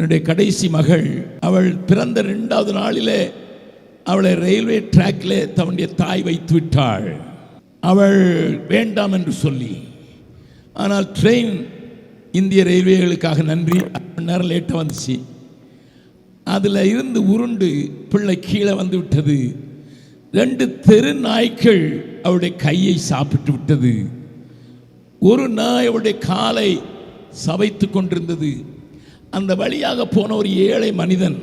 என்னுடைய கடைசி மகள். அவள் பிறந்த ரெண்டாவது நாளிலே அவளை ரயில்வே ட்ராக்ல தன்னுடைய தாய் வைத்து விட்டாள். அவள் வேண்டாம் என்று சொல்லி. ஆனால் ட்ரெயின் இந்திய ரயில்வேகளுக்காக நன்றி. மணி நேரம் லேட்டாக வந்துச்சு. அதில் இருந்து உருண்டு பிள்ளை கீழே வந்து விட்டது. ரெண்டு தெரு நாய்க்கள் அவருடைய கையை சாப்பிட்டு விட்டது. ஒரு நாய் அவருடைய காலை சவைத்து கொண்டிருந்தது. அந்த வழியாக போன ஒரு ஏழை மனிதன்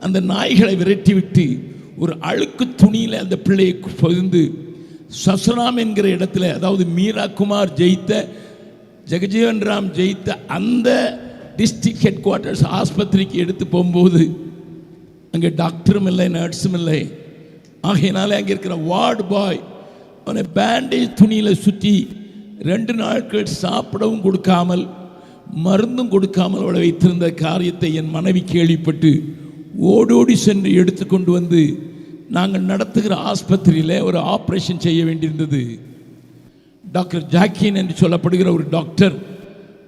அந்த நாய்களை விரட்டிவிட்டு ஒரு அழுக்கு துணியில் அந்த பிள்ளையை பகிர்ந்து சசராம் என்கிற இடத்துல அதாவது மீரா குமார் ஜெயித்த ஜெகஜீவன் ராம் ஜெயித்த அந்த டிஸ்ட்ரிக்ட் ஹெட் குவார்ட்டர்ஸ் ஆஸ்பத்திரிக்கு எடுத்து போகும்போது அங்கே டாக்டரும் இல்லை நர்ஸும் இல்லை. ஆகையினால அங்கே இருக்கிற வார்டு பாய் அவனை பேண்டேஜ் துணியில் சுற்றி ரெண்டு நாட்கள் சாப்பிடவும் கொடுக்காமல் மருந்தும் கொடுக்காமல் அவளை வைத்திருந்த காரியத்தை என் மனைவி கேள்விப்பட்டு ஓடோடி சென்று எடுத்துக்கொண்டு வந்து நாங்கள் நடத்துகிற ஆஸ்பத்திரியில் ஒரு ஆப்ரேஷன் செய்ய வேண்டியிருந்தது. டாக்டர் ஜாக்கின் என்று சொல்லப்படுகிற ஒரு டாக்டர்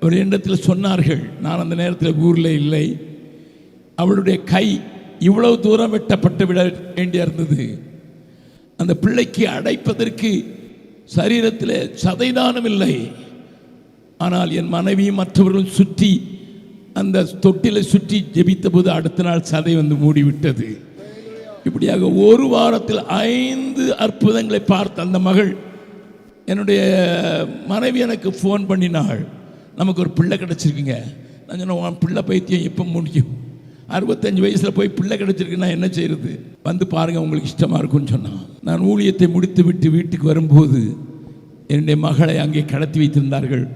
ஒரு இடத்தில் சொன்னார்கள் நான் அந்த நேரத்தில் ஊரில் இல்லை. அவளுடைய கை இவ்வளவு தூரம் வெட்டப்பட்டு விட வேண்டியா இருந்தது. அந்த பிள்ளைக்கு அடைப்பதற்கு சரீரத்தில் சதைதானம் இல்லை. ஆனால் என் மனைவி மற்றவர்கள் சுற்றி அந்த தொட்டிலை சுற்றி ஜெபித்த போது அடுத்த நாள் சதை வந்து மூடிவிட்டது. இப்படியாக ஒரு வாரத்தில் ஐந்து அற்புதங்களை பார்த்த அந்த மகள் என்னுடைய மனைவி எனக்கு ஃபோன் பண்ணினாள். நமக்கு ஒரு பிள்ளை கிடச்சிருக்குங்க. நான் சொன்னேன் உன் பிள்ளை பைத்தியம் எப்போ முடியும்? அறுபத்தஞ்சு வயசில் போய் பிள்ளை கிடச்சிருக்குன்னா என்ன செய்யறது வந்து பாருங்கள் உங்களுக்கு இஷ்டமாக இருக்கும்னு சொன்னான். நான் ஊழியத்தை முடித்து விட்டு வீட்டுக்கு வரும்போது என்னுடைய மகளை அங்கே கடத்தி வைத்திருந்தார்கள்.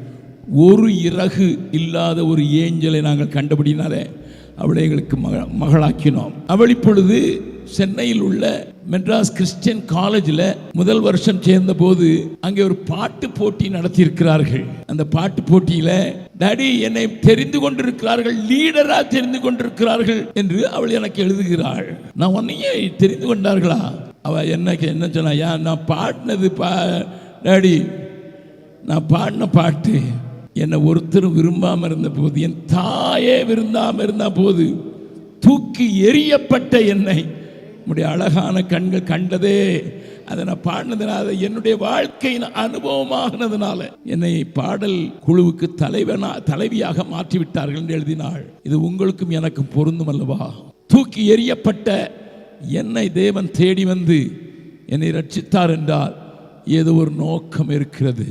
ஒரு இறகு இல்லாத ஒரு ஏஞ்சலை நாங்கள் கண்டபடினாலே அவளை எங்களுக்கு மக மகளாக்கினோம். அவள் இப்பொழுது சென்னையில் உள்ள மெட்ராஸ் கிறிஸ்டியன் காலேஜில் முதல் வருஷம் சேர்ந்த போது அங்கே ஒரு பாட்டு போட்டி நடத்தியிருக்கிறார்கள். அந்த பாட்டு போட்டியில் டாடி என்னை தெரிந்து கொண்டிருக்கிறார்கள் லீடராக தெரிந்து கொண்டிருக்கிறார்கள் என்று அவள் எனக்கு எழுதுகிறாள். நான் உன்னையே தெரிந்து கொண்டார்களா? அவ எனக்கு என்ன சொன்னா நான் பாடினது பா டாடி நான் பாடின பாட்டு என்னை ஒருத்தரும் விரும்பாம இருந்த போது என் தாயே விரும்பாமல் இருந்த போது தூக்கி எரியப்பட்ட என்னை. உடைய அழகான கண்கள் கண்டதே அதை நான் பாடினதுனால என்னுடைய வாழ்க்கையின் அனுபவமாகினதுனால என்னை பாடல் குழுவுக்கு தலைவனா தலைவியாக மாற்றிவிட்டார்கள் என்று எழுதினாள். இது உங்களுக்கும் எனக்கும் பொருந்தும் அல்லவா? தூக்கி எறியப்பட்ட என்னை தேவன் தேடி வந்து என்னை ரட்சித்தார் என்றால் ஏதோ ஒரு நோக்கம் இருக்கிறது.